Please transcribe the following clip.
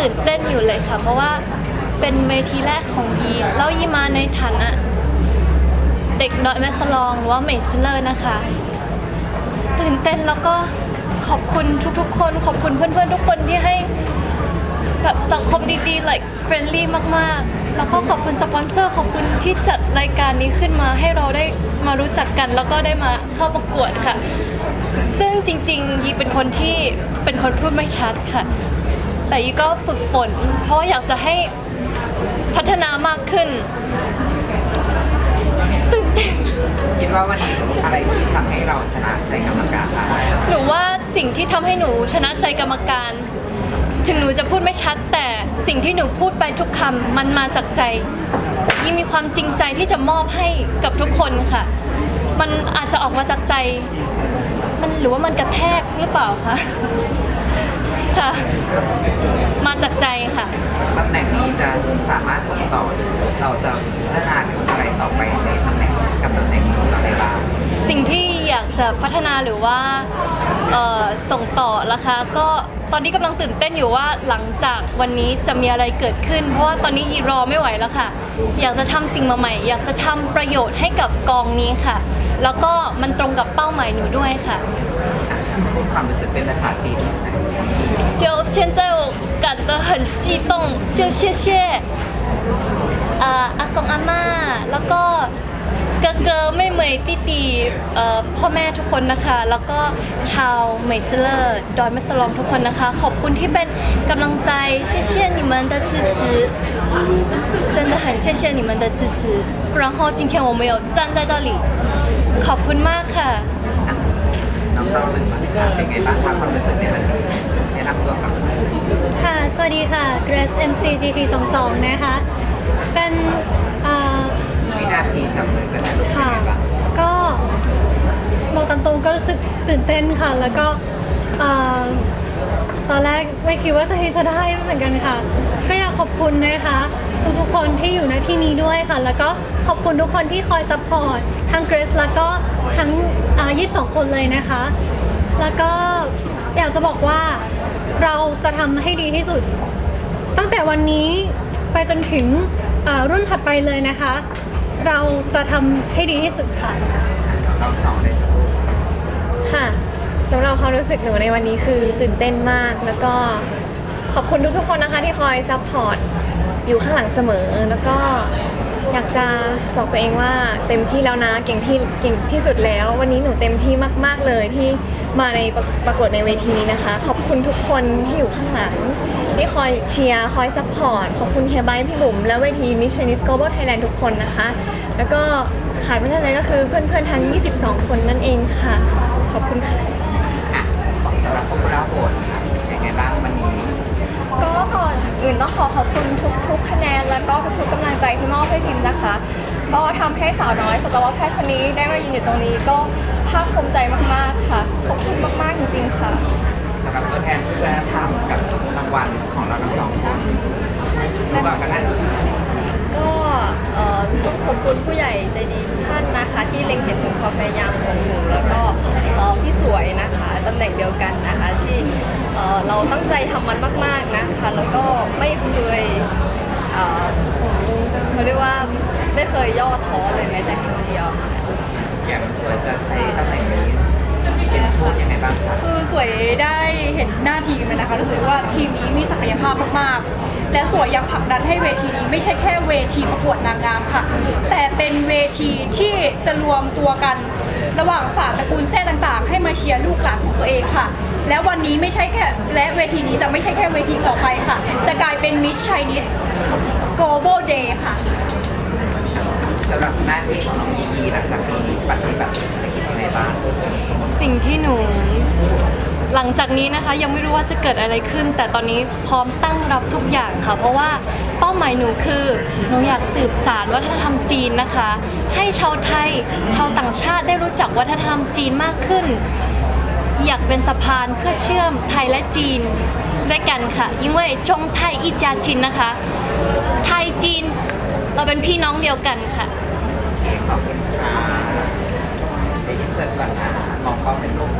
ตื่นเต้นอยู่เลยค่ะ เพราะว่าเป็นเวทีแรกของยีแล้วยีมาในฐานะเด็กน้อยแม่สลองหรือว่าเมสเลอร์นะคะ ตื่นเต้นแล้วก็ขอบคุณทุกๆ คน ขอบคุณเพื่อนๆ ทุกคนที่ให้แบบสังคมดีๆ like friendly มากๆ แล้วก็ขอบคุณสปอนเซอร์ ขอบคุณที่จัดรายการนี้ขึ้นมาให้เราได้มารู้จักกัน แล้วก็ได้มาเข้าประกวดค่ะ ซึ่งจริงๆ ยีเป็นคนที่เป็นคนพูดไม่ชัดค่ะ แต่ยีก็ฝึกฝน เพราะว่าอยากจะให้พัฒนามากขึ้นตื่นเต้น คิดว่าวันนี้อะไรที่ทำให้เราชนะใจกรรมการได้หนูว่าสิ่งที่ทำให้หนูชนะใจกรรมการ ถึงหนูจะพูดไม่ชัด แต่สิ่งที่หนูพูดไปทุกคำมันมาจากใจยิ่งมีความจริงใจที่จะมอบให้กับทุกคนค่ะ มันอาจจะออกมาจากใจ มันหรือว่ามันกระแทกหรือเปล่าคะ ค่ะ มาจากใจค่ะ ตำแหน่งนี้จะสามารถส่งต่อเราจะพัฒนาเป็นอะไรต่อไปในตำแหน่งกับตำแหน่งนี้ของเราได้บ้างสิ่งที่อยากจะพัฒนาหรือว่าเอ่อส่งต่อละคะก็ตอนนี้กำลังตื่นเต้นอยู่ว่าหลังจากวันนี้จะมีอะไรเกิดขึ้น เพราะว่าตอนนี้ยีรอไม่ไหวแล้วค่ะ อยากจะทำสิ่งใหม่ๆอยากจะทำประโยชน์ให้กับกองนี้ค่ะ แล้วก็มันตรงกับเป้าหมายหนูด้วยค่ะ พูดความรู้สึกเป็นภาษาจีนหน่อยนะ 就现在我感得很激动，就谢谢呃อากงอาม่าแล้วก็เกอเกอไม่เหมยติตีเอ่อพ่อแม่ทุกคนนะคะ แล้วก็ชาวเมยสเลอร์ดอยแมสลองทุกคนนะคะ ขอบคุณที่เป็นกำลังใจ谢谢你们的支持真的很谢谢你们的支持然后今天我们有站在这里ขอบคุณมากค่ะ น้อง เป็นไงบ้างครับความรู้สึกในวันนี้แนะนำตัวกับค่ะ สวัสดีค่ะ Grace MCGT 22นะคะ เป็นอ่าวินาทีจับมือกันได้ค่ะยังไงบ้งก็บอกตามตรงก็รู้สึกตื่นเต้นค่ะ แล้วก็อ่าตอนแรกไม่คิดว่าตัวเองจะได้เหมือนกันค่ะ ก็อยากขอบคุณนะคะ ทุกๆคนที่อยู่ในที่นี้ด้วยค่ะ แล้วก็ขอบคุณทุกคนที่คอยซัพพอร์ตทั้ง Grace แล้วก็ทั้งอ่า22คนเลยนะคะ แล้วก็อยากจะบอกว่าเราจะทำให้ดีที่สุด ตั้งแต่วันนี้ไปจนถึงรุ่นถัดไปเลยนะคะ เราจะทำให้ดีที่สุดค่ะเราสองเลยค่ะสำหรับความรู้สึกหนูในวันนี้คือตื่นเต้นมาก แล้วก็ขอบคุณทุกๆคนนะคะที่คอยซัพพอร์ต อยู่ข้างหลังเสมอ แล้วก็อยากจะบอกตัวเองว่าเต็มที่แล้วนะเก่งที่เก่งที่สุดแล้ว วันนี้หนูเต็มที่มาก ๆเลยที่มาในประประกวดในเวทีนี้นะคะ ขอบคุณทุกคนที่อยู่ข้างหลังที่คอยเชียร์คอยซัพพอร์ตขอบคุณเฮียไบร์ทพี่บุ๋มและเวที Miss Chinese Global Thailand ทุกคนนะคะ แล้วก็ขาดไม่ได้เลยก็คือเพื่อนๆทั้ง 22 คนนั่นเองค่ะ ขอบคุณค่ะสำหรับพวกเราโหดเป็นไงบ้างวันนี้ ก็ก่อนอื่นต้องขอขอบคุณ ทุกๆคะแนน และก็ทุกๆกำลังใจที่มอบให้พิมพ์นะคะ ก็ทำให้สาวน้อยสัตวแพทย์คนนี้ได้มายืนอยู่ตรงนี้ก็ภาคภูมิใจมากๆค่ะขอบคุณมากๆจริงๆค่ะสำหรับตัวแทนที่ได้ทำกับรางวัลของเราทั้งสองคนดูก่อนกันนะก็เอ่ อต้องขอบคุณผู้ใหญ่ใจดีทุกท่านนะคะ ที่เล็งเห็นถึงความพยายามของหนูแล้วก็เอ่อพี่สวยนะคะตำแหน่งเดียวกันนะคะ ที่เอ่อเราตั้งใจทำมันมาก ๆนะคะ แล้วก็ไม่เคยเอ่อเขาเรียกว่าไม่เคยย่อท้อเลยแม้แต่ครั้งเดียวค่ะอย่างสวยจะใช้ตำแหน่งนี้เป็นพูดยังไงบ้างครับคือสวยได้เห็นหน้าทีมเลยนะคะรู้สึกว่าทีมนี้มีศักยภาพมากๆ และสวยยังผลักดันให้เวทีนี้ไม่ใช่แค่เวทีประกวดนางงามค่ะ แต่เป็นเวทีที่จะรวมตัวกันระหว่างศาสตร์ตระกูลแท้ต่างๆ ให้มาเชียร์ลูกหลานของตัวเองค่ะ และวันนี้ไม่ใช่แค่และเวทีนี้จะไม่ใช่แค่เวทีต่อไปค่ะ จะกลายเป็นมิชชัยนิด global day ค่ะสำหรับหน้าที่ของน้องยียีหลังจากนี้ปฏิบัติภารกิจยังไงบ้างสิ่งที่หนู หลังจากนี้นะคะยังไม่รู้ว่าจะเกิดอะไรขึ้น แต่ตอนนี้พร้อมตั้งรับทุกอย่างค่ะ เพราะว่าเป้าหมายหนูคือหนูอยากสืบสารวัฒนธรรมจีนนะคะ ให้ชาวไทย ชาวต่างชาติได้รู้จักวัฒนธรรมจีนมากขึ้น อยากเป็นสะพานเพื่อเชื่อมไทยและจีนด้วยกันค่ะยิ่งว่าจงไทยอิจาชินนะคะ ไทยจีนเราเป็นพี่น้องเดียวกันค่ะขอบคุณค่ะได้ยินเสร็จก่อนนะมองกล้องเป็นรูก